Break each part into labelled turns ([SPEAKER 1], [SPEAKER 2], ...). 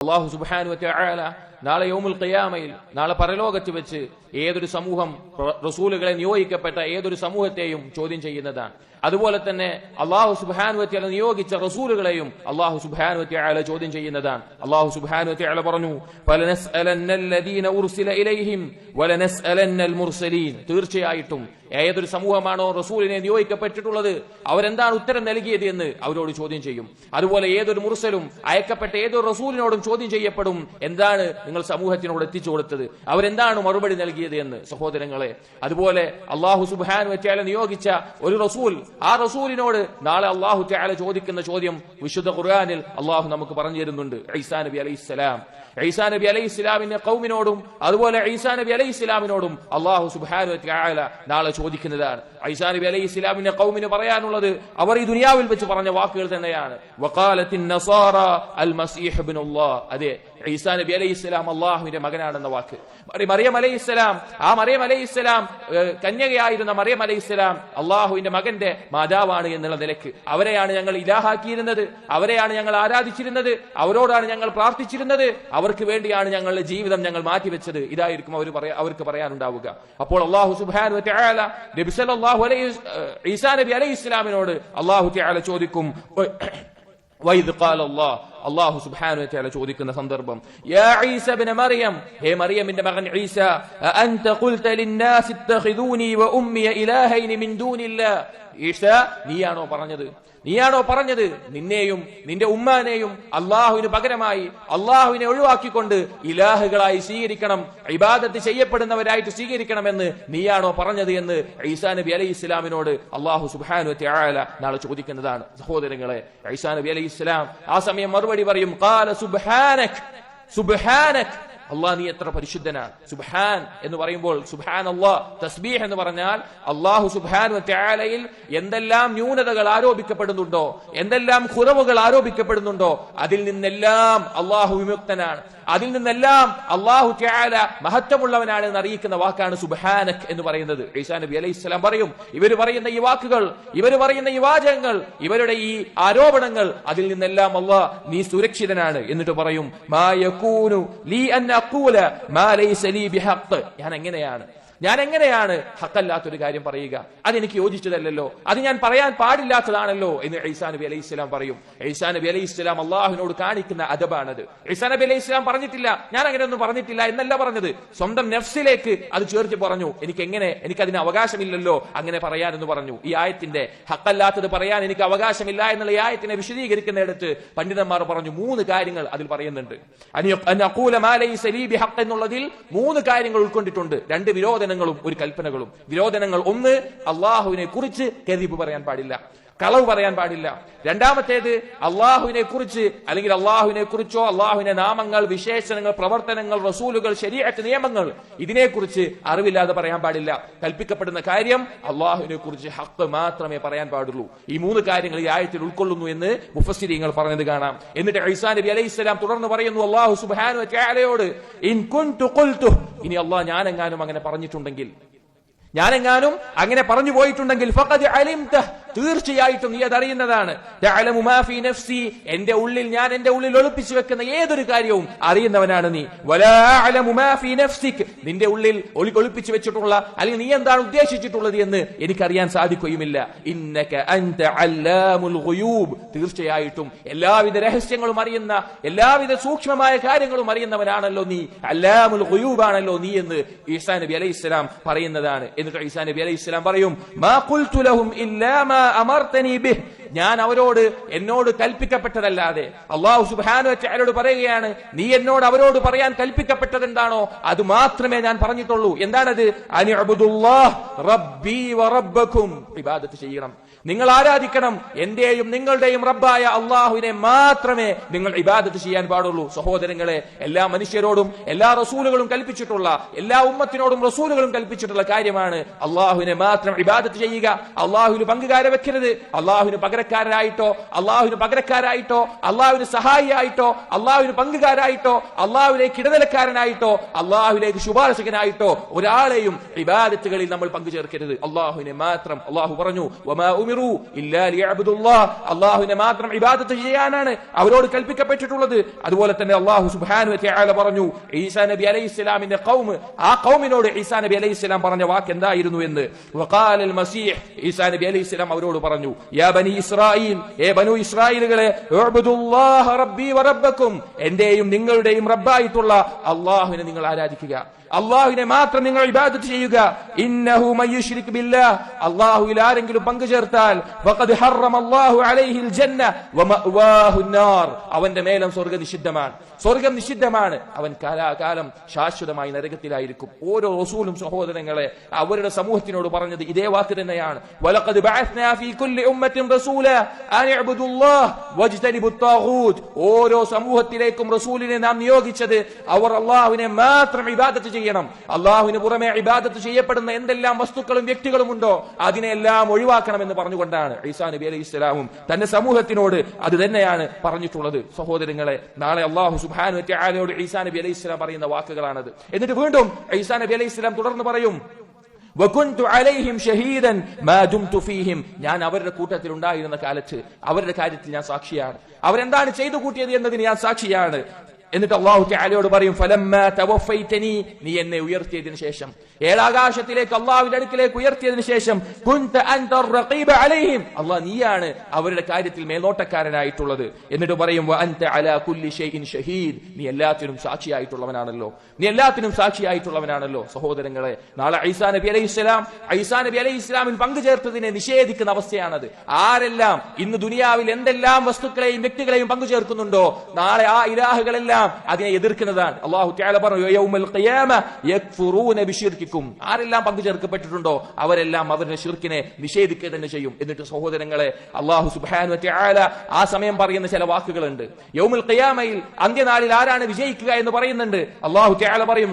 [SPEAKER 1] അള്ളാഹു സുബാനു ആല നാളെ യോമുൽ കയ്യാമയിൽ നാളെ പരലോകത്ത് വെച്ച് ഏതൊരു സമൂഹം റസൂലുകളെ നിയോഗിക്കപ്പെട്ട ഏതൊരു സമൂഹത്തെയും ചോദ്യം ചെയ്യുന്നതാണ്. അതുപോലെ തന്നെ അള്ളാഹു സുബാനുവത്യാല നിയോഗിച്ച റസൂലുകളെയും അള്ളാഹു സുബാനുവത്യാല ചോദ്യം ചെയ്യുന്നതാണ്. അള്ളാഹു സുബാനുവത്യാല പറഞ്ഞു തീർച്ചയായിട്ടും ഏതൊരു സമൂഹമാണോ റസൂലിനെ നിയോഗിക്കപ്പെട്ടിട്ടുള്ളത് അവരെന്താണ് ഉത്തരം നൽകിയത് എന്ന് അവരോട് ചോദ്യം ചെയ്യും. അതുപോലെ ഏതൊരു മുർസലും അയക്കപ്പെട്ട ഏതൊരു റസൂലിനോടും ചോദ്യം ചെയ്യപ്പെടും. എന്താണ് നിങ്ങൾ സമൂഹത്തിനോട് എത്തിച്ചു കൊടുത്തത്. അവരെന്താണ് മറുപടി നൽകിയത് എന്ന് സഹോദരങ്ങളെ? അതുപോലെ അള്ളാഹു സുബാൻ വെച്ചാലെ നിയോഗിച്ച ഒരു റസൂൽ. ആ റസൂലിനോട് നാളെ അള്ളാഹു ചാല ചോദിക്കുന്ന ചോദ്യം വിശുദ്ധ ഖുർആാനിൽ അള്ളാഹു നമുക്ക് പറഞ്ഞു തരുന്നുണ്ട്. ഐസാ നബി അലൈഹി സ്വലാം. ഈസാ നബി അലൈഹി ഇസ്ലാമിന്റെ കൗമിനോടും അതുപോലെ ഈസാ നബി അലൈഹി ഇസ്ലാമിനോടും അള്ളാഹു സുബാനു നാളെ ചോദിക്കുന്നതാണ്. ഐസാ നബി അലൈഹി ഇസ്ലാമിന്റെ കൗമിന് പറയാനുള്ളത് അവർ ഈ ദുനിയാവിൽ വെച്ച് പറഞ്ഞ വാക്കുകൾ തന്നെയാണ്. വക്കാലത്തിൻ നസാറ അൽ മസീഹ് അതെ ഈസാ നബി അലൈഹി ഇസ്ലാം അള്ളാഹുവിന്റെ മകനാണെന്ന വാക്ക്. മറിയം അലൈഹി ഇസ്ലാം ആ മറിയം അലൈഹി ഇസ്ലാം കന്യകയായിരുന്ന മറിയം അലൈഹി ഇസ്ലാം അള്ളാഹുവിന്റെ മകന്റെ മാതാവാണ് എന്നുള്ള നിലയ്ക്ക്. അവരെയാണ് ഞങ്ങൾ ഇലാഹാക്കിയിരുന്നത് അവരെയാണ് ഞങ്ങൾ ആരാധിച്ചിരുന്നത് അവരോടാണ് ഞങ്ങൾ പ്രാർത്ഥിച്ചിരുന്നത് അവർക്ക് വേണ്ടിയാണ് ഞങ്ങളുടെ ജീവിതം ഞങ്ങൾ മാറ്റിവെച്ചത്. ഇതായിരിക്കും അവർ പറയാ അവർക്ക് പറയാനുണ്ടാവുക. അപ്പോൾ അള്ളാഹു സുബാൻ നബി അലൈഹി ഈസാ നബി അലൈഹി ഇസ്ലാമിനോട് അള്ളാഹു ചോദിക്കും വൈദ് ഖാല അല്ലാഹ് അള്ളാഹു സുബ്ഹാനഹു വ തആല ചോദിക്കുന്ന സന്ദർഭം യാ ഈസ ഇബ്ന മറിയം. ഹേ മറിയമിന്റെ മകൻ ഈസ അൻത ഖുൽത ലിന്നാസ് ഇത്തഖിദൂനി വ ഉമ്മി ഇലാഹൈനി മിൻ ദൂനില്ലാഹ് ഈസ നീയാണോ പറഞ്ഞത്? നീയാണോ പറഞ്ഞത്? നിന്നെയും നിന്റെ ഉമ്മാനെയും അള്ളാഹുവിന് പകരമായി അള്ളാഹുവിനെ ഒഴിവാക്കിക്കൊണ്ട് ഇലാഹുകളായി സ്വീകരിക്കണം ഇബാദത്ത് ചെയ്യപ്പെടുന്നവരായിട്ട് സ്വീകരിക്കണമെന്ന് നീയാണോ പറഞ്ഞത് എന്ന് ഐസാ നബി അലൈഹി ഇസ്ലാമിനോട് അള്ളാഹു സുബാനു ത്യാല നാളെ ചോദിക്കുന്നതാണ്. സഹോദരങ്ങളെ ഐസാ നബി അലൈഹി ഇസ്ലാം ആ സമയം മറുപടി പറയും അള്ളാഹ് നീ എത്ര പരിശുദ്ധനാണ്. സുബ്ഹാൻ എന്ന് പറയുമ്പോൾ സുബ്ഹാൻ അള്ളാഹ് തസ്ബീഹ് എന്ന് പറഞ്ഞാൽ അള്ളാഹു സുബ്ഹാൻ ത്യാലയിൽ എന്തെല്ലാം ന്യൂനതകൾ ആരോപിക്കപ്പെടുന്നുണ്ടോ എന്തെല്ലാം കുറവുകൾ ആരോപിക്കപ്പെടുന്നുണ്ടോ അതിൽ നിന്നെല്ലാം അള്ളാഹു വിമുക്തനാണ്. അതിൽ നിന്നെല്ലാം അള്ളാഹു ത്യാല മഹത്വമുള്ളവനാണ് എന്ന് അറിയിക്കുന്ന വാക്കാണ് സുബ്ഹാനക് എന്ന് പറയുന്നത്. ഈസാ നബി അലൈഹി സ്വലാം പറയും ഇവർ പറയുന്ന ഈ വാക്കുകൾ ഇവർ പറയുന്ന ഈ വാചകങ്ങൾ ഇവരുടെ ഈ ആരോപണങ്ങൾ അതിൽ നിന്നെല്ലാം അള്ളാഹ് നീ സുരക്ഷിതനാണ് എന്നിട്ട് പറയും മാ ലീ അഖൂല മാ ലൈസ ലീ ബിഹഖ് ഞാൻ എങ്ങനെയാണ് ഞാൻ എങ്ങനെയാണ് ഹക്കല്ലാത്തൊരു കാര്യം പറയുക? അതെനിക്ക് യോജിച്ചതല്ലല്ലോ. അത് ഞാൻ പറയാൻ പാടില്ലാത്തതാണല്ലോ എന്ന് ഐസാ നബി അലൈഹി ഇസ്ലാം പറയും. ഐസാ നബി അലൈഹി ഇസ്ലാം അള്ളാഹുവിനോട് കാണിക്കുന്ന അദബാണത്. ഐസാ നബി അലൈഹി ഇസ്ലാം പറഞ്ഞിട്ടില്ല. ഞാൻ അങ്ങനെ ഒന്നും പറഞ്ഞിട്ടില്ല എന്നല്ല പറഞ്ഞത്. സ്വന്തം നെഫ്സിലേക്ക് അത് ചേർത്ത് പറഞ്ഞു. എനിക്ക് എങ്ങനെ എനിക്ക് അതിന് അവകാശമില്ലല്ലോ. അങ്ങനെ പറയാനെന്ന് പറഞ്ഞു. ഈ ആയത്തിന്റെ ഹക്കല്ലാത്തത് പറയാൻ എനിക്ക് അവകാശമില്ല എന്നുള്ള ഈ ആയത്തിനെ വിശദീകരിക്കുന്നിടത്ത് പണ്ഡിതന്മാർ പറഞ്ഞു മൂന്ന് കാര്യങ്ങൾ അതിൽ പറയുന്നുണ്ട്. എന്നുള്ളതിൽ മൂന്ന് കാര്യങ്ങൾ ഉൾക്കൊണ്ടിട്ടുണ്ട്. രണ്ട് വിരോധനങ്ങളും ഒരു കൽപ്പനകളും. വിരോധനങ്ങൾ ഒന്ന് അള്ളാഹുവിനെ കുറിച്ച് കെതിപ്പ് പറയാൻ പാടില്ല. കളവ് പറയാൻ പാടില്ല. രണ്ടാമത്തേത് അള്ളാഹുവിനെ കുറിച്ച് അല്ലെങ്കിൽ അള്ളാഹുവിനെ കുറിച്ചോ അള്ളാഹുവിന്റെ നാമങ്ങൾ വിശേഷണങ്ങൾ പ്രവർത്തനങ്ങൾ റസൂലുകൾ ശരിയായിട്ട് നിയമങ്ങൾ ഇതിനെക്കുറിച്ച് അറിവില്ലാതെ പറയാൻ പാടില്ല. കൽപ്പിക്കപ്പെടുന്ന കാര്യം അള്ളാഹുവിനെ കുറിച്ച് ഹക്ക് മാത്രമേ പറയാൻ പാടുള്ളൂ. ഈ മൂന്ന് കാര്യങ്ങൾ ഈ ആയത്തിൽ ഉൾക്കൊള്ളുന്നു എന്ന് മുഫസ്സിരിങ്ങൾ പറഞ്ഞത് കാണാം. എന്നിട്ട് ഐസാ നബി അലൈഹി സ്വലാം തുടർന്ന് പറയുന്നു അള്ളാഹു സുബാനു ചാലയോട് ഇനി അള്ളാഹ് ഞാനെങ്ങാനും അങ്ങനെ പറഞ്ഞിട്ടുണ്ടെങ്കിൽ ഞാനെങ്ങാനും അങ്ങനെ പറഞ്ഞു പോയിട്ടുണ്ടെങ്കിൽ തീർച്ചയായിട്ടും നീ അതറിയുന്നതാണ്. എന്റെ ഉള്ളിൽ ഞാൻ എന്റെ ഉള്ളിൽ ഒളിപ്പിച്ചു വെക്കുന്ന ഏതൊരു കാര്യവും അറിയുന്നവനാണ് നീ. നിന്റെ ഉള്ളിൽ ഒളി ഒളിപ്പിച്ചു വെച്ചിട്ടുള്ള അല്ലെങ്കിൽ നീ എന്താണ് ഉദ്ദേശിച്ചിട്ടുള്ളത് എന്ന് എനിക്കറിയാൻ സാധിക്കുകയുമില്ല. ഇന്നക അൻത അല്ലാമുൽ തീർച്ചയായിട്ടും എല്ലാവിധ രഹസ്യങ്ങളും അറിയുന്ന എല്ലാവിധ സൂക്ഷ്മമായ കാര്യങ്ങളും അറിയുന്നവനാണല്ലോ നീ. അല്ലാമുൽ ആണല്ലോ നീ എന്ന് ഈസാ നബി അലൈഹി പറയുന്നതാണ്. എന്നിട്ട് ഈസാ നബി അലൈഹി പറയും മാ ഖുൽതു ലഹും ഇല്ലാ മാ അമർതനി ബിഹ്. ഞാൻ അവരോട് എന്നോട് കൽപ്പിക്കപ്പെട്ടതല്ലാതെ അള്ളാഹു സുബ്ഹാനഹു അയാളോട് പറയുകയാണ് നീ എന്നോട് അവരോട് പറയാൻ കൽപ്പിക്കപ്പെട്ടത് എന്താണോ അത് മാത്രമേ ഞാൻ പറഞ്ഞിട്ടുള്ളൂ. എന്താണത്? അനി അബ്ദുല്ലാഹ് റബ്ബി വ റബ്ബക്കും ഇബാദത്ത് ചെയ്യണം. നിങ്ങൾ ആരാധിക്കണം എന്റെയും നിങ്ങളുടെയും റബ്ബായ അള്ളാഹുവിനെ മാത്രമേ നിങ്ങൾ ഇബാദത്ത് ചെയ്യാൻ പാടുള്ളൂ. സഹോദരങ്ങളെ എല്ലാ മനുഷ്യരോടും എല്ലാ റസൂലുകളും കൽപ്പിച്ചിട്ടുള്ള എല്ലാ ഉമ്മത്തിനോടും റസൂലുകളും കൽപ്പിച്ചിട്ടുള്ള കാര്യമാണ് അള്ളാഹുവിനെ മാത്രം ഇബാദത്ത് ചെയ്യുക. അള്ളാഹുവിന് പങ്കുകാരെ വെക്കരുത്. അള്ളാഹുവിന് പകരക്കാരായിട്ടോ അള്ളാഹുവിന് പകരക്കാരായിട്ടോ അള്ളാഹുവിന് സഹായിയായിട്ടോ അള്ളാഹുവിന് പങ്കുകാരായിട്ടോ അള്ളാഹുലേക്ക് ഇടനിലക്കാരനായിട്ടോ അള്ളാഹുലേക്ക് ശുപാർശകനായിട്ടോ ഒരാളെയും ഇബാദത്തുകളിൽ നമ്മൾ പങ്കുചേർക്കരുത്. അള്ളാഹുവിനെ മാത്രം അള്ളാഹു പറഞ്ഞു "വമാ ഉമിറു ഉമിറു ഇല്ലാ ലിയഅബ്ദുല്ലാഹ്. അള്ളാഹുവിനെ മാത്രം ഇബാദത്ത് ചെയ്യാനാണ് അവരോട് കൽപ്പിക്കപ്പെട്ടിട്ടുള്ളത്. അതുപോലെ തന്നെ അള്ളാഹു തആല പറഞ്ഞു ഈസാ നബി അലൈഹി ഇസ്ലാമിന്റെ കൗമ് ആ കൗമിനോട് ഈസാ നബി അലൈഹി ഇസ്ലാം പറഞ്ഞ വാക്ക് എന്തായിരുന്നു എന്ന്? വഖാല മസീഹ് ഈസാ നബി അലൈഹി ഇസ്ലാം അവരോട് പറഞ്ഞു യാ ബനി ഇസ്രായീൽ ഏ ബനു ഇസ്രായീലുകളെ ഉബ്ദുല്ലാഹ റബ്ബി വ റബ്ബക്കും എന്റെയും നിങ്ങളുടെയും റബ്ബായിട്ടുള്ള അള്ളാഹുവിനെ നിങ്ങൾ ആരാധിക്കുക. അള്ളാഹുവിനെ മാത്രം നിങ്ങൾ ഇബാദത്ത് ചെയ്യുക. ഇന്നഹു മയ്യുശ്രിക് ബില്ലാഹ്. അള്ളാഹുവിൽ ആരെങ്കിലും പങ്കു നാർ അവന്റെ മേലം സ്വർഗ നിഷിദ്ധമാണ്. സ്വർഗം നിഷിദ്ധമാണ്. അവൻ കാലാകാലം ശാശ്വതമായി നരകത്തിലായിരിക്കും. ഓരോ റസൂലും സഹോദരങ്ങളെ അവരുടെ സമൂഹത്തിനോട് പറഞ്ഞത് ഇതേ വാക്ക് തന്നെയാണ്. വലഖദ് ബഅസ്നാ ഫീ കുല്ലി ഉമ്മത്തിൻ റസൂല അൻ ഇഅ്ബുദുല്ലാഹ് വജ്തനിബുത് ഓരോ സമൂഹത്തിലേക്കും റസൂലിനെ നാം നിയോഗിച്ചത് അവർ അള്ളാഹുവിനെ മാത്രം ഇബാദത്ത് ചെയ്യണം. അള്ളാഹുവിന് പുറമെ ഇബാദത്ത് ചെയ്യപ്പെടുന്ന എന്തെല്ലാം വസ്തുക്കളും വ്യക്തികളും ഉണ്ടോ അതിനെല്ലാം ഒഴിവാക്കണമെന്ന് പറഞ്ഞുകൊണ്ടാണ് ഈസാ നബി അലൈഹി ഇസ്ലാമും തന്റെ സമൂഹത്തിനോട് അത് തന്നെയാണ് പറഞ്ഞിട്ടുള്ളത്. സഹോദരങ്ങളെ നാളെ അള്ളാഹു സുബാനു ആലയോട് ഈസാ നബി അലൈഹി ഇസ്ലാം പറയുന്ന വാക്കുകളാണത്. എന്നിട്ട് വീണ്ടും ഈസാ നബി അലൈഹി ഇസ്ലാം തുടർന്ന് പറയും ഞാൻ അവരുടെ കൂട്ടത്തിൽ ഉണ്ടായിരുന്ന കാലത്ത് അവരുടെ കാര്യത്തിൽ ഞാൻ സാക്ഷിയാണ്. അവരെന്താണ് ചെയ്തു കൂട്ടിയത് എന്നതിന് ഞാൻ സാക്ഷിയാണ്. എന്നിട്ട് അള്ളാഹു ചാലയോട് പറയും ഫലം നീ എന്നെ ഉയർത്തിയതിനു ശേഷം. ഏഴാകാശത്തിലേക്ക് അള്ളാഹുവിന്റെ അടുക്കിലേക്ക് ഉയർത്തിയതിനു ശേഷം റഖീബ അലൈഹിം. അള്ളാഹ് നീയാണ് അവരുടെ കാര്യത്തിൽ മേൽനോട്ടക്കാരനായിട്ടുള്ളത് എന്നിട്ട് പറയും അൻത അലാ കുല്ലി ഷൈഇൻ ഷഹീദ്. നീ എല്ലാത്തിനും സാക്ഷിയായിട്ടുള്ളവനാണല്ലോ. നീ എല്ലാത്തിനും സാക്ഷിയായിട്ടുള്ളവനാണല്ലോ. സഹോദരങ്ങളെ നാളെ ഐസാ നബി അലൈഹി ഇസ്ലാം ഐസാ നബി അലൈഹി ഇസ്ലാമിൽ പങ്കുചേർത്തതിനെ നിഷേധിക്കുന്ന അവസ്ഥയാണത്. ആരെല്ലാം ഇന്ന് ദുനിയാവിൽ എന്തെല്ലാം വസ്തുക്കളെയും വ്യക്തികളെയും പങ്കുചേർക്കുന്നുണ്ടോ? നാളെ ആ ഇലാഹുകളെല്ലാം അതിനെ എതിർക്കുന്നതാണ്. അള്ളാഹു ത്യാല പറഞ്ഞു ആരെല്ലാം ആരെല്ലാം പങ്കുചേർക്കപ്പെട്ടിട്ടുണ്ടോ? അവരെല്ലാം അവരുടെ ഷിർക്കിനെ നിഷേധിക്കുക തന്നെ ചെയ്യും. എന്നിട്ട് സഹോദരങ്ങളെ അള്ളാഹു സുബാനു വ തആല ആ സമയം പറയുന്ന ചില വാക്കുകളുണ്ട്. യൗമുൽ ഖിയാമയിൽ അന്ത്യനാളിൽ ആരാണ് വിജയിക്കുക എന്ന് പറയുന്നുണ്ട്. അള്ളാഹു ത്യാല പറയും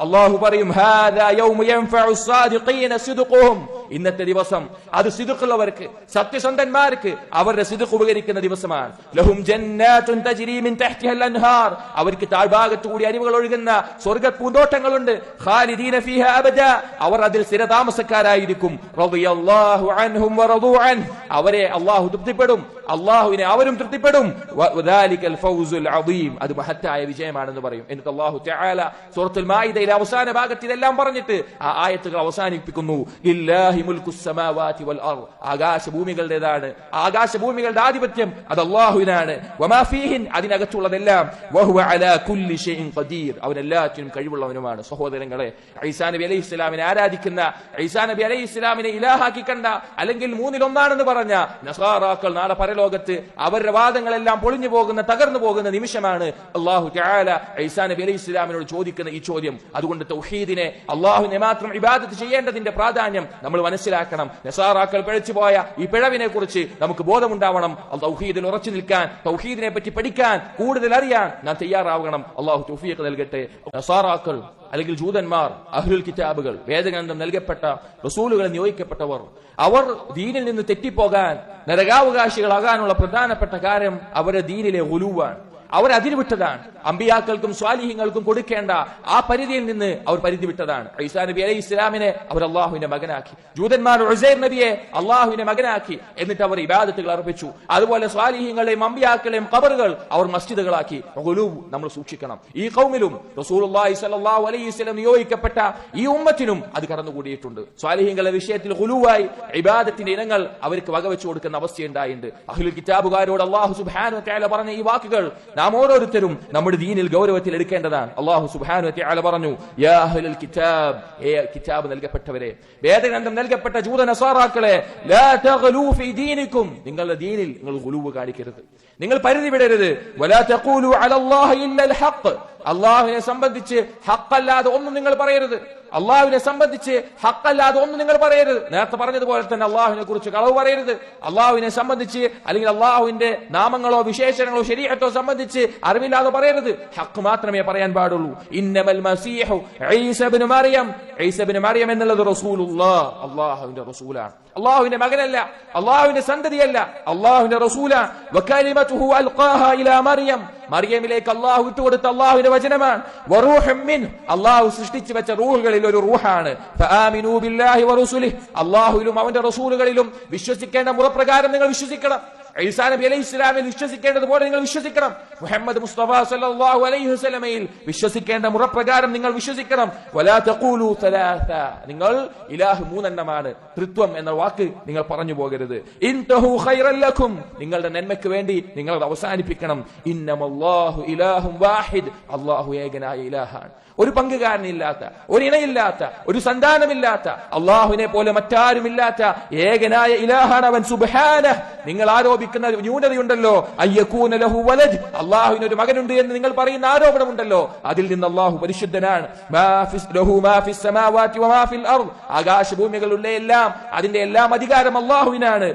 [SPEAKER 1] അള്ളാഹു പറയും യൗമു സിദ്ഖുഹും. ഇന്നത്തെ ദിവസം അത് സിദുക്കുള്ളവർക്ക് സത്യസന്ധന്മാർക്ക് അവരുടെ സിദുക്ക് ഉപകരിക്കുന്ന ദിവസമാണ്. ലഹും അവർക്ക് താഴ്ഭാഗത്തു കൂടി അരിവുകൾ ഒഴുകുന്ന സ്വർഗ പൂന്തോട്ടങ്ങളുണ്ട്. അവർ അതിൽ സ്ഥിരതാമസക്കാരായിരിക്കും. അവരെ അള്ളാഹു തൃപ്തിപ്പെടും. അല്ലാഹുവിനെ അവരും തൃപ്തിപ്പെടും. അത് മഹത്തായ വിജയമാണെന്ന് പറയും. എന്നിട്ട് തആല സൂറത്തുൽ മായിദയിലെ അവസാന ഭാഗത്ത് ഇതെല്ലാം പറഞ്ഞിട്ട് ആ ആയത്തുകൾ അവസാനിപ്പിക്കുന്നു. ആകാശഭൂമികളുടേതാണ്. ആകാശഭൂമികളുടെ ആധിപത്യം അത് ഫീഹിൻ അതിനകത്തുള്ളതെല്ലാം. അവൻ എല്ലാറ്റിനും കഴിവുള്ളവനുമാണ്. സഹോദരങ്ങളെ ഈസാ നബി അലൈഹി ഇസ്ലാമിനെ ആരാധിക്കുന്ന ഈസാ നബി അലൈഹി ഇസ്ലാമിനെ ഇലാഹാക്കി കണ്ട അല്ലെങ്കിൽ മൂന്നിലൊന്നാണെന്ന് പറഞ്ഞ നസാറാക്കൾ നാളെ പരലോകത്ത് അവരുടെ വാദങ്ങളെല്ലാം പൊളിഞ്ഞു പോകുന്ന തകർന്നു പോകുന്ന നിമിഷമാണ് അള്ളാഹു ഐസാ നബി അലൈഹി ഇസ്ലാമിനോട് ചോദിക്കുന്ന ഈ ചോദ്യം. അതുകൊണ്ട് തൗഹീദിനെ അള്ളാഹുവിനെ മാത്രം ഇബാദത്ത് ചെയ്യേണ്ടതിന്റെ പ്രാധാന്യം നമ്മൾ മനസ്സിലാക്കണം. നസാറാക്കൾ പിഴച്ചുപോയ ഈ പിഴവിനെ കുറിച്ച് നമുക്ക് ബോധമുണ്ടാവണം. തൗഹീദിൽ ഉറച്ചു നിൽക്കാൻ തൗഹീദിനെ പറ്റി പഠിക്കാൻ കൂടുതൽ അറിയാൻ നാം തയ്യാറാവണം. അള്ളാഹു തൗഫീഖ് നൽകട്ടെ. നസാറാക്കൾ അല്ലെങ്കിൽ ജൂതന്മാർ അഹ്ലുൽ കിതാബുകൾ വേദഗ്രന്ഥം നൽകപ്പെട്ട റസൂലുകൾ നിയോഗിക്കപ്പെട്ടവർ അവർ ദീനിൽ നിന്ന് തെറ്റിപ്പോകാൻ നരകാവകാശികളാകാനുള്ള പ്രധാനപ്പെട്ട കാര്യം അവരെ ദീനിലെ ഉലുവാണ് അവർ അതിര് വിട്ടതാണ് അമ്പിയാക്കൾക്കും സ്വാലിഹ്യങ്ങൾക്കും കൊടുക്കേണ്ട ആ പരിധിയിൽ നിന്ന് അവർ പരിധി വിട്ടതാണ് ഐസാ നബി അലൈഹി ഇസ്ലാമിനെ അവർ അള്ളാഹുവിന്റെ മകനാക്കി. ജൂതന്മാർ ഉസൈർ നബിയെ അള്ളാഹുവിന്റെ മകനാക്കി. എന്നിട്ട് അവർ ഇബാദത്തുകൾ അർപ്പിച്ചു. അതുപോലെ സ്വാലിഹ്യങ്ങളെയും അമ്പിയാക്കളെയും കബറുകൾ അവർ മസ്ജിദുകളാക്കി. നമ്മൾ സൂക്ഷിക്കണം. ഈ കൗമിലും റസൂൽ സ്വല്ലല്ലാഹു അലൈഹി വസല്ലം നിയോഗിക്കപ്പെട്ട ഈ ഉമ്മത്തിനും അത് കടന്നുകൂടിയിട്ടുണ്ട്. സ്വാലിഹ്യങ്ങളുടെ വിഷയത്തിൽ ഹുലുവായി ഇബാദത്തിന്റെ ഇനങ്ങൾ അവർക്ക് വകവെച്ചു കൊടുക്കുന്ന അവസ്ഥയുണ്ടായിട്ടുണ്ട്. അഹ്ലുൽ കിതാബുകാരോട് അള്ളാഹു തആല പറഞ്ഞ ഈ വാക്കുകൾ നാം ഓരോരുത്തരും നമ്മുടെ ദീനിൽ ഗൗരവത്തിൽ എടുക്കേണ്ടതാണ്. അള്ളാഹു സുബ്ഹാനഹു വ പറഞ്ഞു കിതാബ് ഏ കിതാബ് നൽകപ്പെട്ടവരെ വേദഗ്രന്ഥം നൽകപ്പെട്ട ജൂത നസാറാക്കളെ നിങ്ങളുടെ ദീനിൽ നിങ്ങൾ ഗുലുവ് കാണിക്കരുത്. നിങ്ങൾ പരിധി വിടരുത്. അള്ളാഹുവിനെ സംബന്ധിച്ച് ഹക്കല്ലാതെ ഒന്നും നിങ്ങൾ പറയരുത്. അള്ളാഹുവിനെ സംബന്ധിച്ച് ഹക്കല്ലാതെ ഒന്നും നിങ്ങൾ പറയരുത്. നേരത്തെ പറഞ്ഞതുപോലെ തന്നെ അള്ളാഹുവിനെ കുറിച്ച് കളവ് പറയരുത്. അള്ളാഹുവിനെ സംബന്ധിച്ച് അല്ലെങ്കിൽ അള്ളാഹുവിന്റെ നാമങ്ങളോ വിശേഷണങ്ങളോ ശരീരത്തോ സംബന്ധിച്ച് അറിവില്ലാതെ പറയരുത്. ഹക്ക് മാത്രമേ പറയാൻ പാടുള്ളൂ. ഇന്നമൽ മസീഹു മറിയം. മറിയം എന്നുള്ളത് റസൂലുള്ള അള്ളാഹുവിന്റെ റസൂലാണ്. അള്ളാഹുവിന്റെ മകനല്ല അള്ളാഹുവിന്റെ സന്തതിയല്ല അള്ളാഹുവിന്റെ റസൂല. മറിയം. മറിയമിലേക്ക് അള്ളാഹു ഇട്ടുകൊടുത്ത അള്ളാഹുവിന്റെ വചനമാണ്. അള്ളാഹു സൃഷ്ടിച്ചു വെച്ച റൂഹുകളിൽ ഒരു റൂഹാണ്. അള്ളാഹുവിലും അവന്റെ റസൂലുകളിലും വിശ്വസിക്കേണ്ട മുറപ്രകാരം നിങ്ങൾ വിശ്വസിക്കണം. ഈസാ നബി അലൈഹി ഇസ്ലാമിൽ വിശ്വസിക്കേണ്ടതുപോലെ നിങ്ങൾ വിശ്വസിക്കണം. മുഹമ്മദ് മുസ്തഫ സല്ലല്ലാഹു അലൈഹി വസല്ലമയിൽ വിശ്വസിക്കേണ്ട മുറപ്രകാരം നിങ്ങൾ വിശ്വസിക്കണം. വലാ തഖൂലു സലാസ. നിങ്ങൾ ഇലാഹ് മൂന്നെണ്ണമാണ്. ത്രിത്വം എന്ന വാക്ക് നിങ്ങൾ പറഞ്ഞു പോകരുത്. ഇൻതഹു ഖൈറൽ ലക്കും നിങ്ങളുടെ നന്മയ്ക്ക് വേണ്ടി നിങ്ങൾ അത് അവസാനിപ്പിക്കണം. ഇന്നമല്ലാഹു ഇലാഹും വാഹിദ്. അല്ലാഹു ഏകനായ ഇലാഹാണ്. ഒരു പങ്കുകാരനില്ലാത്ത ഒരു ഇണയില്ലാത്ത ഒരു സന്താനമില്ലാത്ത അള്ളാഹുവിനെ പോലെ മറ്റാരുമില്ലാത്ത ഏകനായ ഇലാഹാണ് അവൻ. സുബാന നിങ്ങൾ ആരോപിക്കുന്ന ന്യൂനതയുണ്ടല്ലോ. അയ്യക്കൂന ലഹു വലജ് അള്ളാഹുവിന് ഒരു മകനുണ്ട് എന്ന് നിങ്ങൾ പറയുന്ന ആരോപണമുണ്ടല്ലോ. അതിൽ നിന്ന് അള്ളാഹു പരിശുദ്ധനാണ്. ആകാശഭൂമികളുള്ള എല്ലാം അതിന്റെ എല്ലാം അധികാരം അള്ളാഹുവിനാണ്.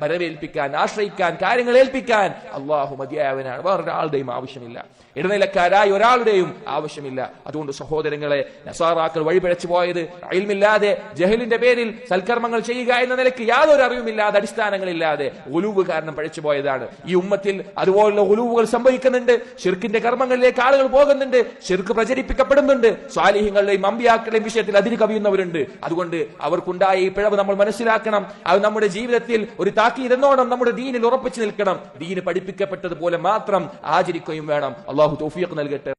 [SPEAKER 1] മരവേൽപ്പിക്കാൻ ആശ്രയിക്കാൻ കാര്യങ്ങൾ ഏൽപ്പിക്കാൻ അള്ളാഹു മതിയായവനാണ്. വേറൊരാളുടെയും ആവശ്യമില്ല. ഇടനിലക്കാരായ ഒരാളുടെയും ആവശ്യമില്ല. അതുകൊണ്ട് സഹോദരങ്ങളെ നസാറാക്കൾ വഴിപിഴച്ചു പോയത്. അയൽമില്ലാതെ ജഹലിന്റെ പേരിൽ സൽക്കർമ്മങ്ങൾ ചെയ്യുക എന്ന നിലയ്ക്ക് യാതൊരു അറിവുമില്ലാതെ അടിസ്ഥാനങ്ങളില്ലാതെ ഒലുവ് കാരണം പഴിച്ചു പോയതാണ്. ഈ ഉമ്മത്തിൽ അതുപോലുള്ള ഒലുവുകൾ സംഭവിക്കുന്നുണ്ട്. ഷിർക്കിന്റെ കർമ്മങ്ങളിലേക്ക് ആളുകൾ പോകുന്നുണ്ട്. ഷിർക്ക് പ്രചരിപ്പിക്കപ്പെടുന്നുണ്ട്. സ്വാലിഹ്യങ്ങളുടെയും അമ്പിയാക്കളുടെയും വിഷയത്തിൽ അതിര് കവിയുന്നവരുണ്ട്. അതുകൊണ്ട് അവർക്കുണ്ടായ ഈ പിഴവ് നമ്മൾ മനസ്സിലാക്കണം. അത് നമ്മുടെ ജീവിതത്തിൽ ഒരു താക്കീതെന്നോണം നമ്മുടെ ദീനിൽ ഉറപ്പിച്ചു നിൽക്കണം. ദീന് പഠിപ്പിക്കപ്പെട്ടതുപോലെ മാത്രം ആചരിക്കുകയും വേണം. അള്ളാഹു തോഫിയൊക്കെ നൽകട്ടെ.